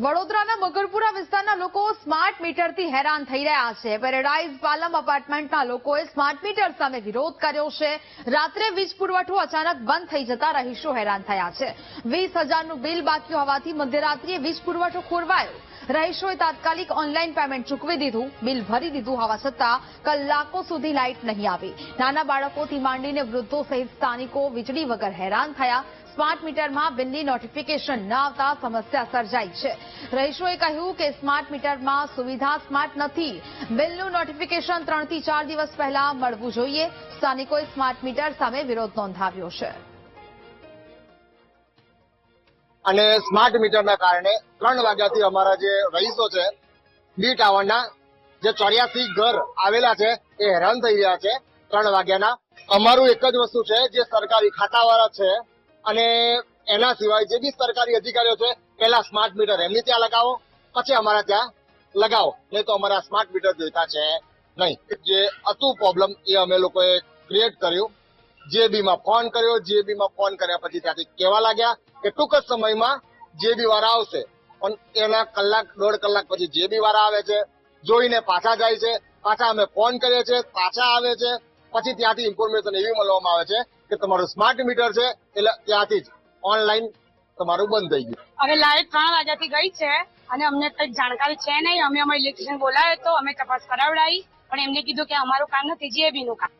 વડોદરાના મગરપુરા વિસ્તારના લોકો સ્માર્ટ મીટરથી હેરાન થઈ રહ્યા છે. પેરેડાઇઝ પાલમ અપાર્ટમેન્ટના લોકોએ સ્માર્ટ મીટર સામે વિરોધ કર્યો છે. રાત્રે વીજ પુરવઠો અચાનક બંધ થઈ જતા રહીશો હેરાન થયા છે. વીસ હજારનું બિલ બાકી હોવાથી મધ્યરાત્રિએ વીજ પુરવઠો ખોરવાયો. રહીશોએ તાત્કાલિક ઓનલાઈન પેમેન્ટ ચૂકવી દીધું. બિલ ભરી દીધું હોવા છતાં કલાકો સુધી લાઇટ નહીં આવી. નાના બાળકોથી માંડીને વૃદ્ધો સહિત સ્થાનિકો વીજળી વગર હેરાન થયા. સ્માર્ટ મીટરમાં બિલની નોટિફિકેશન ન આવતા સમસ્યા સર્જાઈ છે. રહીશોએ કહ્યું કે સ્માર્ટ મીટરમાં સુવિધા સ્માર્ટ નથી. બિલનું નોટિફિકેશન ત્રણથી ચાર દિવસ પહેલા મળવું જોઈએ. સ્થાનિકોએ સ્માર્ટ મીટર સામે વિરોધ નોંધાવ્યો છે. અને સ્માર્ટ મીટરના કારણે ત્રણ વાગ્યાથી અમારા જે રહીશો છે, બી ટાવરના જે ચોર્યાસી ઘર આવેલા છે, એ હેરાન થઈ રહ્યા છે. ત્રણ વાગ્યાના અમારું એક જ વસ્તુ છે, જે સરકારી ખાતાવાળા છે અને એના સિવાય જે બી સરકારી અધિકારીઓ છે પેલા સ્માર્ટ મીટર એમની ત્યાં લગાવો, પછી અમારા ત્યાં લગાવો. નહીં તો અમારા સ્માર્ટ મીટર જોઈતા છે નહીં. જે હતું પ્રોબ્લેમ એ અમે લોકોએ ક્રિએટ કર્યું. જે બીમાં ફોન કર્યો JB માં ફોન કર્યા પછી ત્યાંથી કહેવા લાગ્યા કે ટૂંક જ સમયમાં JB વાળા આવશે, પણ એના કલાક, દોઢ કલાક પછી JB વાળા આવે છે, જોઈને પાછા જાય છે. પાછા અમે ફોન કરીએ છીએ, પાછા આવે છે. પછી ત્યાંથી ઇન્ફોર્મેશન એવી મળવામાં આવે છે કે તમારું સ્માર્ટ મીટર છે, એટલે ત્યાંથી જ ઓનલાઈન તમારું બંધ થઈ ગયું. હવે લાઈટ ત્રણ વાગ્યાથી ગઈ છે અને અમને કઈ જાણકારી છે નહીં. અમે અમારી ઇલેક્ટ્રિશિયન બોલાવ્યો તો અમે તપાસ કરાવડાવી, પણ એમને કીધું કે અમારું કામ નથી જીએબી નું કામ.